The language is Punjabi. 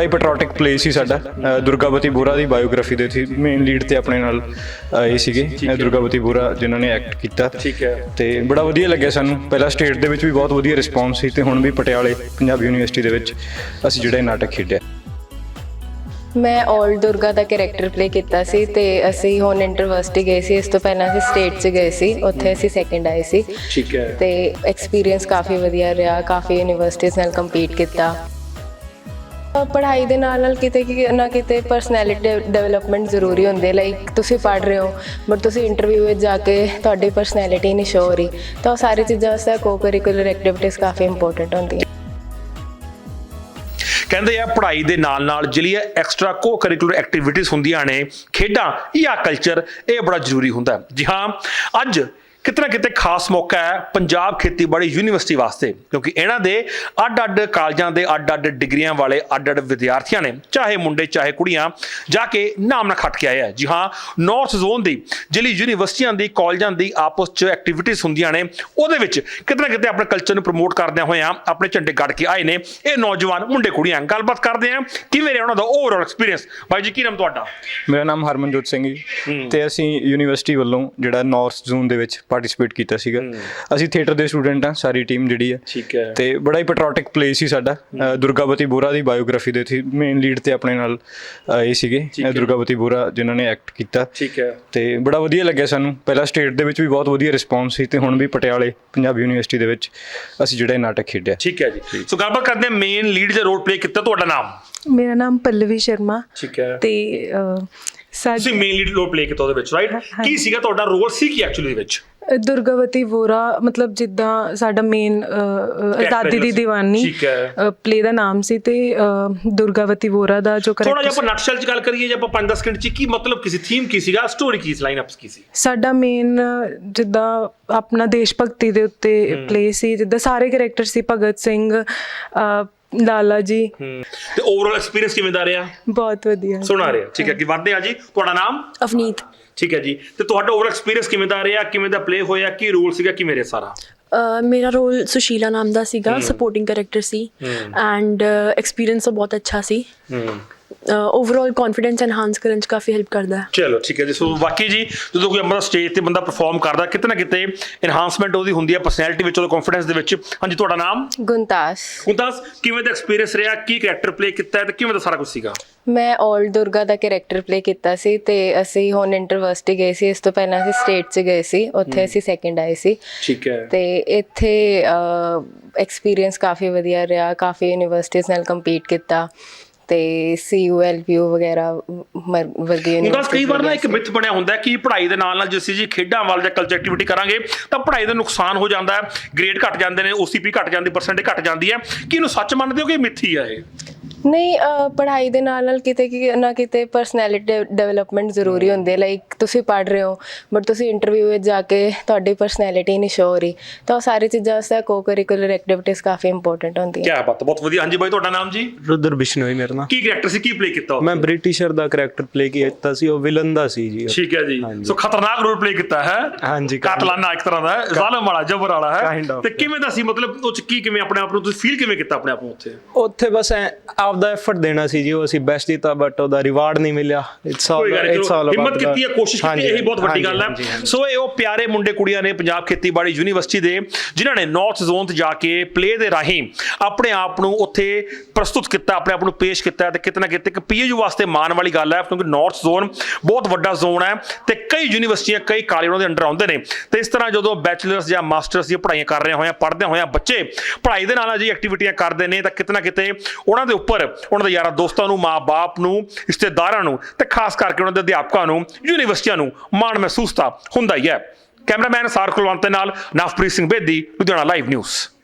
ਬੜਾ ਹੀ ਪੈਟਰੋਟਿਕ ਪਲੇ ਸੀ ਸਾਡਾ। ਦੁਰਗਾਵਤੀ ਬੋਰਾ ਦੀ ਬਾਇਓਗ੍ਰਾਫੀ ਦੇ ਸੀ ਮੇਨ ਲੀਡ ਤੇ ਆਪਣੇ ਨਾਲ ਇਹ ਸੀਗੇ ਦੁਰਗਾਵਤੀ ਬੋਰਾ ਜਿਨ੍ਹਾਂ ਨੇ ਐਕਟ ਕੀਤਾ। ਠੀਕ ਹੈ। ਤੇ ਬੜਾ ਵਧੀਆ ਲੱਗਿਆ ਸਾਨੂੰ। ਪਹਿਲਾਂ ਸਟੇਟ ਦੇ ਵਿੱਚ ਵੀ ਬਹੁਤ ਵਧੀਆ ਰਿਸਪੌਂਸ ਸੀ ਤੇ ਹੁਣ ਵੀ ਪਟਿਆਲੇ ਪੰਜਾਬ ਯੂਨੀਵਰਸਿਟੀ ਦੇ ਵਿੱਚ ਅਸੀਂ ਜਿਹੜਾ ਨਾਟਕ ਖੇਡਿਆ। ਮੈਂ 올 ਦੁਰਗਾ ਦਾ ਕੈਰੈਕਟਰ ਪਲੇ ਕੀਤਾ ਸੀ ਤੇ ਅਸੀਂ ਹੁਣ ਇੰਟਰਵਰਸਿਟੀ ਗਏ ਸੀ। ਇਸ ਤੋਂ ਪਹਿਲਾਂ ਅਸੀਂ ਸਟੇਟ 'ਚ ਗਏ ਸੀ। ਉੱਥੇ ਅਸੀਂ ਸੈਕੰਡ ਆਏ ਸੀ। ਠੀਕ ਹੈ। ਤੇ ਐਕਸਪੀਰੀਅੰਸ ਕਾਫੀ ਵਧੀਆ ਰਿਹਾ। ਕਾਫੀ ਯੂਨੀਵਰਸਿਟੀਜ਼ ਨਾਲ ਕੰਪੀਟ ਕੀਤਾ। ਪੜ੍ਹਾਈ ਦੇ ਨਾਲ ਨਾਲ ਕਿਤੇ ਕਿ ਨਾ ਕਿਤੇ ਪਰਸਨੈਲਿਟੀ ਡਿਵੈਲਪਮੈਂਟ ਜ਼ਰੂਰੀ ਹੁੰਦੀ ਹੈ ਲਾਈਕ ਤੁਸੀਂ ਪੜ੍ਹ ਰਹੇ ਹੋ ਬਟ ਤੁਸੀਂ ਇੰਟਰਵਿਊ ਵਿੱਚ ਜਾ ਕੇ ਤੁਹਾਡੀ ਪਰਸਨੈਲਿਟੀ ਨਹੀਂ ਸ਼ੋ ਹੋ ਰਹੀ, ਤਾਂ ਉਹ ਸਾਰੀ ਚੀਜ਼ਾਂ ਵਾਸਤੇ ਕੋ ਕਰਿਕੂਲਰ ਐਕਟੀਵਿਟੀਜ਼ ਕਾਫੀ ਇੰਪੋਰਟੈਂਟ ਹੁੰਦੀਆਂ। ਕਹਿੰਦੇ ਆ, ਪੜ੍ਹਾਈ ਦੇ ਨਾਲ ਨਾਲ ਜਿਹੜੀ ਐਕਸਟਰਾ ਕੋ ਕਰਿਕੂਲਰ ਐਕਟੀਵਿਟੀਜ਼ ਹੁੰਦੀਆਂ ਨੇ, ਖੇਡਾਂ, ਜਾਂ ਕਲਚਰ ਇਹ ਬੜਾ ਜ਼ਰੂਰੀ ਹੁੰਦਾ ਜੀ ਹਾਂ, ਅੱਜ ਕਿਤੇ ਨਾ ਕਿਤੇ ਖਾਸ ਮੌਕਾ ਹੈ ਪੰਜਾਬ ਖੇਤੀਬਾੜੀ ਯੂਨੀਵਰਸਿਟੀ ਵਾਸਤੇ ਕਿਉਂਕਿ ਇਹਨਾਂ ਦੇ ਅੱਡ-ਅੱਡ ਕਾਲਜਾਂ ਦੇ ਅੱਡ-ਅੱਡ ਡਿਗਰੀਆਂ ਵਾਲੇ ਅੱਡ-ਅੱਡ ਵਿਦਿਆਰਥੀਆਂ ਨੇ ਚਾਹੇ ਮੁੰਡੇ ਚਾਹੇ ਕੁੜੀਆਂ ਜਾ ਕੇ ਨਾਮ ਨਾ ਖੱਟ ਕੇ ਆਏ ਆ। ਜੀ ਹਾਂ ਨਾਰਥ ਜ਼ੋਨ ਦੀ ਜਿਹੜੀ ਯੂਨੀਵਰਸਿਟੀਆਂ ਦੀ ਕਾਲਜਾਂ ਦੀ ਆਪਸ 'ਚ ਐਕਟੀਵਿਟੀਜ਼ ਹੁੰਦੀਆਂ ਨੇ ਉਹਦੇ ਵਿੱਚ ਕਿਤੇ ਨਾ ਕਿਤੇ ਆਪਣੇ ਕਲਚਰ ਨੂੰ ਪ੍ਰਮੋਟ ਕਰਦਿਆਂ ਹੋਇਆਂ ਆਪਣੇ ਝੰਡੇ ਗੱਡ ਕੇ ਆਏ ਨੇ। ਇਹ ਨੌਜਵਾਨ ਮੁੰਡੇ ਕੁੜੀਆਂ ਗੱਲਬਾਤ ਕਰਦੇ ਆ। ਕਿਵੇਂ ਰਿਹਾ ਉਹਨਾਂ ਦਾ ਓਵਰਆਲ ਐਕਸਪੀਰੀਅੰਸ ਬਾਈ ਜੀ ਕੀ ਨਾਮ ਤੁਹਾਡਾ? ਮੇਰਾ ਨਾਮ ਹਰਮਨਜੋਤ ਸਿੰਘ ਜੀ। ਤੇ ਅਸੀਂ ਯੂਨੀਵਰਸਿਟੀ ਵੱਲੋਂ ਜਿਹੜਾ ਨਾਰਥ ਜ਼ੋਨ ਦੇ ਵਿੱਚ ਪਾਰਟਿਸਿਪੇਟ ਕੀਤਾ ਸੀਗਾ। ਅਸੀਂ ਥੀਏਟਰ ਦੇ ਸਟੂਡੈਂਟ ਆ ਸਾਰੀ ਟੀਮ ਜਿਹੜੀ ਹੈ ਠੀਕ ਹੈ। ਤੇ ਬੜਾ ਹੀ ਪੈਟਰੋਟਿਕ ਪਲੇ ਸੀ ਸਾਡਾ। ਦੁਰਗਾਵਤੀ ਬੋਰਾ ਦੀ ਬਾਇਓਗ੍ਰਾਫੀ ਦੇ ਸੀ ਮੇਨ ਲੀਡ ਤੇ ਆਪਣੇ ਨਾਲ ਇਹ ਸੀਗੇ ਦੁਰਗਾਵਤੀ ਬੋਰਾ ਜਿਨ੍ਹਾਂ ਨੇ ਐਕਟ ਕੀਤਾ। ਠੀਕ ਹੈ। ਤੇ ਬੜਾ ਵਧੀਆ ਲੱਗਿਆ ਸਾਨੂੰ। ਪਹਿਲਾਂ ਸਟੇਟ ਦੇ ਵਿੱਚ ਵੀ ਬਹੁਤ ਵਧੀਆ ਰਿਸਪੌਂਸ ਸੀ ਤੇ ਹੁਣ ਵੀ ਪਟਿਆਲੇ ਪੰਜਾਬ ਯੂਨੀਵਰਸਿਟੀ ਦੇ ਵਿੱਚ ਅਸੀਂ ਜਿਹੜਾ ਨਾਟਕ ਖੇਡਿਆ। ਠੀਕ ਹੈ ਜੀ। ਸੋ ਗੱਲਬਾਤ ਕਰਦੇ ਆ ਮੇਨ ਲੀਡ ਦਾ ਰੋਲ ਪਲੇ ਕੀਤਾ। ਤੁਹਾਡਾ ਨਾਮ? ਮੇਰਾ ਨਾਮ ਪੱਲਵੀ ਸ਼ਰਮਾ। ਠੀਕ ਹੈ। ਤੇ ਤੁਸੀਂ ਮੇਨ ਲੀਡ ਰੋਲ ਪਲੇ ਕੀਤਾ ਉਹਦੇ ਵਿੱਚ ਰਾਈਟ ਕੀ ਸੀਗਾ ਤੁਹਾਡਾ ਰੋਲ ਸੀ ਕੀ ਐਕਚੁਅਲੀ ਦੇ ਵਿੱਚ ਦੁਰਗਾਵਤੀ ਵੋਰਾ ਮਤਲਬ ਜਿੱਦਾਂ ਸਾਡਾ ਮੇਨ ਆਜ਼ਾਦੀ ਦੀ ਹੈ। ਪਲੇ ਦਾ ਨਾਮ ਸੀ ਤੇ ਦੁਰਗਾਵਤੀ ਵੋਰਾ ਦਾ ਜੋ ਥੋੜਾ ਜਿਹਾ ਕਰੈਕਟਰ ਆਪਾਂ ਨਟਸ਼ਲ ਚ ਗੱਲ ਕਰੀਏ ਜੇ ਆਪਾਂ 5-10 ਸਕਿੰਟ ਚ ਕੀ ਮਤਲਬ ਕੀ ਸੀ ਥੀਮ ਕੀ ਸੀਗਾ ਸਟੋਰੀ ਕੀ ਸੀ ਲਾਈਨ ਅਪਸ ਕੀ ਸੀ? ਸਾਡਾ ਮੇਨ ਜਿੱਦਾਂ ਆਪਣਾ ਦੇਸ਼ ਭਗਤੀ ਦੇ ਉੱਤੇ ਪਲੇ ਸੀ ਜਿੱਦਾਂ ਸਾਰੇ ਕਰੈਕਟਰ ਸੀ ਭਗਤ ਸਿੰਘ ਲਾਲਾ ਜੀ। ਤੇ ਓਵਰਆਲ ਐਕਸਪੀਰੀਅੰਸ ਕਿਵੇਂ ਦਾ ਰਿਹਾ? ਬਹੁਤ ਵਧੀਆ ਸੁਣਾ ਰਿਹਾ। ਠੀਕ ਹੈ ਕਿ ਵਧਦੇ ਆ ਜੀ। ਤੁਹਾਡਾ ਨਾਮ? ਅਵਨੀਤ। ਠੀਕ ਹੈ ਜੀ। ਤੇ ਤੁਹਾਡਾ ਓਵਰਆਲ ਐਕਸਪੀਰੀਅੰਸ ਕਿਵੇਂ ਦਾ ਰਿਹਾ? ਕਿਵੇਂ ਦਾ ਪਲੇ ਹੋਇਆ? ਕੀ ਰੋਲ ਸੀਗਾ? ਕਿਵੇਂ ਰਿਹਾ ਸਾਰਾ? ਮੇਰਾ ਰੋਲ ਸੁਸ਼ੀਲਾ ਨਾਮ ਦਾ ਸੀਗਾ ਸਪੋਰਟਿੰਗ ਕੈਰੈਕਟਰ ਸੀ। ਐਂਡ ਐਕਸਪੀਰੀਅੰਸ ਬਹੁਤ ਅੱਛਾ ਸੀ। ਹੂੰ। ਓਵਰਆਲ ਕੌਨਫੀਡੈਂਸ ਐਨਹਾਂਸ ਕਰਨ ਚ ਕਾਫੀ ਹੈਲਪ ਕਰਦਾ ਹੈ। ਚਲੋ ਠੀਕ ਹੈ ਜੀ। ਸੋ ਵਾਕਈ ਜੀ ਜਦੋਂ ਕੋਈ ਬੰਦਾ ਸਟੇਜ ਤੇ ਬੰਦਾ ਪਰਫਾਰਮ ਕਰਦਾ ਕਿਤੇ ਨਾ ਕਿਤੇ ਇਨਹਾਂਸਮੈਂਟ ਉਹਦੀ ਹੁੰਦੀ ਹੈ ਪਰਸਨੈਲਿਟੀ ਵਿੱਚ ਉਹਦਾ ਕੌਨਫੀਡੈਂਸ ਦੇ ਵਿੱਚ। ਹਾਂਜੀ ਤੁਹਾਡਾ ਨਾਮ? ਗੁੰਤਾਸ। ਹੁੰਦਾਸ ਕਿਵੇਂ ਦਾ ਐਕਸਪੀਰੀਅੰਸ ਰਿਹਾ? ਕੀ ਕੈਰੈਕਟਰ ਪਲੇ ਕੀਤਾ ਹੈ ਤੇ ਕਿਵੇਂ ਦਾ ਸਾਰਾ ਕੁਝ ਸੀਗਾ? ਮੈਂ 올 ਦੁਰਗਾ ਦਾ ਕੈਰੈਕਟਰ ਪਲੇ ਕੀਤਾ ਸੀ ਤੇ ਅਸੀਂ ਹੁਣ ਇੰਟਰਵਰਸਿਟੀ ਗਏ ਸੀ। ਇਸ ਤੋਂ ਪਹਿਲਾਂ ਅਸੀਂ ਸਟੇਟ 'ਚ ਗਏ ਸੀ। ਉੱਥੇ ਅਸੀਂ ਸੈਕੰਡ ਆਏ ਸੀ। ਠੀਕ ਹੈ। ਤੇ ਇੱਥੇ ਐਕਸਪੀਰੀਅੰਸ ਕਾਫੀ ਵਧੀਆ ਰਿਹਾ। ਕਾਫੀ ਯੂਨੀਵਰਸਿਟੀਜ਼ ਨਾਲ ਕੰਪੀਟ ਕੀਤਾ। ਤੇ ਸੀਯੂਐਲਪੀਯੂ ਵਗੈਰਾ ਵਰਗੀ ਹੁੰਦਾਸ ਕਈ ਵਾਰ ਨਾ ਇੱਕ ਮਿੱਥ ਬਣਿਆ ਹੁੰਦਾ ਕਿ ਪੜ੍ਹਾਈ ਦੇ ਨਾਲ ਨਾਲ ਜੇ ਅਸੀਂ ਜੀ ਖੇਡਾਂ ਵੱਲ ਜਾਂ ਕਲਚਰ ਐਕਟੀਵਿਟੀ ਕਰਾਂਗੇ ਤਾਂ ਪੜ੍ਹਾਈ ਦਾ ਨੁਕਸਾਨ ਹੋ ਜਾਂਦਾ ਹੈ ਗ੍ਰੇਡ ਘਟ ਜਾਂਦੇ ਨੇ OCP ਘਟ ਜਾਂਦੀ ਪਰਸੈਂਟੇਜ ਘਟ ਜਾਂਦੀ ਹੈ। ਕੀ ਇਹਨੂੰ ਸੱਚ ਮੰਨਦੇ ਹੋ ਕਿ ਮਿੱਥ ਹੀ ਆ ਇਹ? ਨਹੀਂ ਪੜ੍ਹਾਈ ਦੇ ਨਾਲ ਨਾਲ ਕਿਤੇ ਕਿ ਨਾ ਕਿਤੇ ਪਰਸਨੈਲਿਟੀ ਡਿਵੈਲਪਮੈਂਟ ਜ਼ਰੂਰੀ ਹੁੰਦੀ ਹੈ। ਲਾਈਕ ਤੁਸੀਂ ਪੜ੍ਹ ਰਹੇ ਹੋ ਬਟ ਤੁਸੀਂ ਇੰਟਰਵਿਊ ਵਿੱਚ ਜਾ ਕੇ ਤੁਹਾਡੀ ਪਰਸਨੈਲਿਟੀ ਨਹੀਂ ਸ਼ੋ ਹੋ ਰਹੀ ਤਾਂ ਉਹ ਸਾਰੀ ਚੀਜ਼ਾਂ ਵਾਸਤੇ ਕੋ ਕਰਿਕੂਲਰ ਐਕਟੀਵਿਟੀਜ਼ ਕਾਫੀ ਇੰਪੋਰਟੈਂਟ ਹੁੰਦੀਆਂ। ਕੀ ਬਾਤ ਹੈ, ਬਹੁਤ ਵਧੀਆ। ਹਾਂਜੀ ਬਾਈ ਤੁਹਾਡਾ ਨਾਮ ਜੀ? ਰੁਦਰ ਬਿਸ਼ਨੋਈ ਮੇਰਾ ਨਾਮ। ਕੀ ਕੈਰੈਕਟਰ ਸੀ? ਕੀ ਪਲੇ ਕੀਤਾ ਉਹ? ਮੈਂ ਬ੍ਰਿਟਿਸ਼ਰ ਦਾ ਕਰੈਕਟਰ ਪਲੇ ਕੀਤਾ ਸੀ ਉਹ ਵਿਲਨ ਦਾ ਸੀ ਜੀ ਠੀਕ ਹੈ ਜੀ। ਸੋ ਖਤਰਨਾਕ ਰੋਲ ਪਲੇ ਕੀਤਾ ਹੈ? ਹਾਂਜੀ, ਕਾਤਲਾਨਾ ਇੱਕ ਤਰ੍ਹਾਂ ਦਾ ਹੈ ਜ਼ਾਲਮ ਵਾਲਾ ਜਬਰ ਵਾਲਾ ਹੈ? Kind of, ਤੇ ਕਿਵੇਂ ਦਾ ਸੀ? ਮਤਲਬ ਉਹ ਚ ਕੀ ਕਿਵੇਂ ਆਪਣੇ ਆਪ ਨੂੰ ਤੁਸੀਂ ਫੀਲ ਕਿਵੇਂ ਕੀਤਾ ਆਪਣੇ ਆਪ ਨੂੰ ਉੱਥੇ? ਉੱਥੇ ਬਸ ਐਂ ਆਪਦਾ ਐਫਰਟ ਦੇਣਾ ਸੀ ਜੀ ਉਹ ਅਸੀਂ ਬੈਸਟ ਦਿੱਤਾ ਬਟ ਉਹਦਾ ਰਿਵਾਰਡ ਨਹੀਂ ਮਿਲਿਆ। ਇਟਸ ਆਲ ਇਟਸ ਆਲ ਹਿੰਮਤ ਕੀਤੀ ਹੈ ਕੋਸ਼ਿਸ਼ ਕੀਤੀ ਇਹ ਬਹੁਤ ਵੱਡੀ ਗੱਲ ਹੈ। ਸੋ ਇਹ ਉਹ ਪਿਆਰੇ ਮੁੰਡੇ ਕੁੜੀਆਂ ਨੇ ਪੰਜਾਬ ਖੇਤੀਬਾੜੀ ਯੂਨੀਵਰਸਿਟੀ ਦੇ ਜਿਨ੍ਹਾਂ ਨੇ ਨਾਰਥ ਜ਼ੋਨ ਤੇ ਜਾ ਕੇ ਪਲੇ ਦੇ ਰਾਹੀਂ ਆਪਣੇ ਆਪ ਨੂੰ ਉੱਥੇ ਪ੍ਰਸਤੁਤ ਕੀਤਾ ਆਪਣੇ ਆਪ ਨੂੰ ਪੇਸ਼ ਕੀਤਾ ਤੇ ਕਿਤੇ ਨਾ ਕਿਤੇ ਇੱਕ ਪੀਏਯੂ ਵਾਸਤੇ ਮਾਣ ਵਾਲੀ ਗੱਲ ਹੈ ਕਿਉਂਕਿ ਨਾਰਥ ਜ਼ੋਨ ਬਹੁਤ ਵੱਡਾ ਜ਼ੋਨ ਹੈ ਤੇ ਕਈ ਯੂਨੀਵਰਸਿਟੀਆਂ ਕਈ ਕਾਲਜ ਉਹਨਾਂ ਦੇ ਅੰਡਰ ਆਉਂਦੇ ਨੇ। ਤੇ ਇਸ ਤਰ੍ਹਾਂ ਜਦੋਂ ਬੈਚਲਰਸ ਜਾਂ ਮਾਸਟਰਸ ਦੀਆਂ ਪੜ੍ਹਾਈਆਂ ਕਰ ਰਹੇ ਹੋਇਆ ਪੜ੍ਹਦੇ ਹੋਇਆ ਬੱਚੇ ਪੜ੍ਹਾਈ ਦੇ ਨਾਲ ਜੀ ਐਕਟੀਵਿਟੀਆਂ ਕਰਦੇ ਨੇ ਤਾਂ ਕਿਤੇ ਨਾ ਕਿਤੇ ਉਹਨਾਂ ਦੇ ਉੱਪਰ ਉਹਨਾਂ ਦੇ ਯਾਰਾਂ ਦੋਸਤਾਂ ਨੂੰ, ਮਾਂ-ਬਾਪ ਨੂੰ, ਰਿਸ਼ਤੇਦਾਰਾਂ ਨੂੰ ਤੇ ਖਾਸ ਕਰਕੇ ਉਹਨਾਂ ਦੇ ਅਧਿਆਪਕਾਂ ਨੂੰ, ਯੂਨੀਵਰਸਿਟੀਆਂ ਨੂੰ ਮਾਣ ਮਹਿਸੂਸ ਤਾਂ ਹੁੰਦਾ ਹੀ ਹੈ। ਕੈਮਰਾਮੈਨ ਸਾਰ ਕੁਲਵੰਤ ਦੇ ਨਾਲ ਨਵਪ੍ਰੀਤ ਸਿੰਘ ਬੇਦੀ, ਲੁਧਿਆਣਾ ਲਾਈਵ ਨਿਊਜ਼